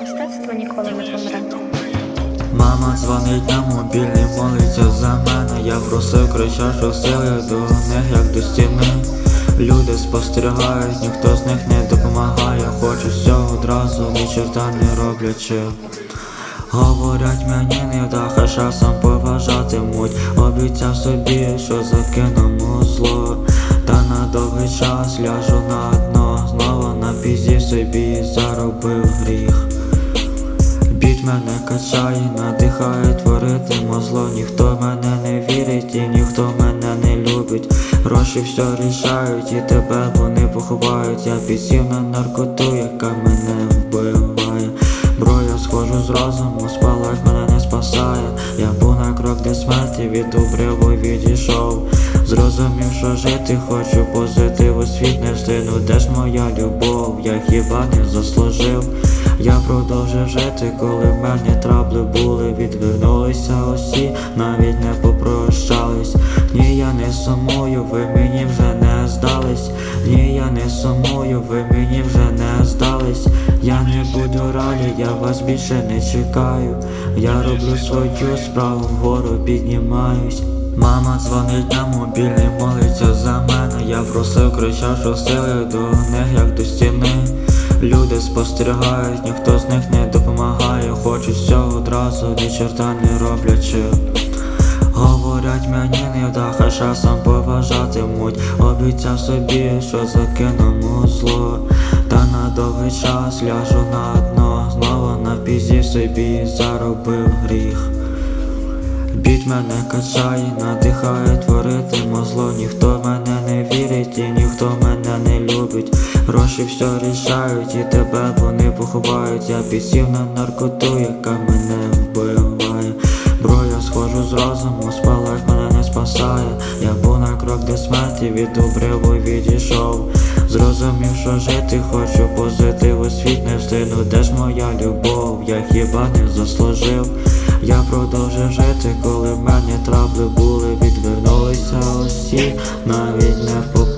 Мистецтво ніколи не помре. Мама дзвонить на мобільний, молиться за мене. Я просив кричашу сили до них, як до стіни. Люди спостерігають, ніхто з них не допомагає. Хочу все одразу, ні чорта не роблячи. Говорять мені не вдаха, часом поважатимуть. Обіцяв собі, що закинемо зло. Та на довгий час ляжу на дно. Пізі собі заробив гріх. Біт мене качає, надихає творитиму зло Ніхто мене не вірить і ніхто мене не любить. Гроші все рішають і тебе вони поховають. Я підсів на наркоту, яка мене вбиває. Бро, я схожу з розуму, спалах мене не спасає. Я був на крок до смерті, від обриву відійшов Зрозумів, що жити хочу, позитиву світ не встигну Де ж моя любов, я хіба не заслужив я продовжив жити, коли в мене трабли були, відвернулися усі, навіть не попрощались. Ні, я не сумую, ви мені вже не здались. Ні, я не сумую, ви мені вже не здались. Я не буду ралі, я вас більше не чекаю. Я роблю свою справу, вгору піднімаюсь. Мама дзвонить на мобільний, молиться за мене. Я просив кричав, що сили до них, як до стіни. Люди спостерігають, ніхто з них не допомагає. Хочуть все одразу, ні чорта не роблячи. Говорять мені не вдаха, часом поважатимуть. Обіцяв собі, що закинемо зло. Та на довгий час ляжу на дно. Знову на пізі собі заробив гріх. Біт мене качає, надихає творитиму зло. Ніхто мене не вірить і ніхто мене не любить. Гроші все рішають і тебе вони поховають. Я підсів на наркоту, яка мене вбиває. Бро, я схожу з розуму, спалах мене не спасає. Я був на крок до смерті, від обриву відійшов. Зрозумів, що жити хочу, позитиву світ не встигну. Де ж моя любов, я хіба не заслужив я продовжив жити, коли в мене трабли були, відвернулися усі, навіть не попрощались.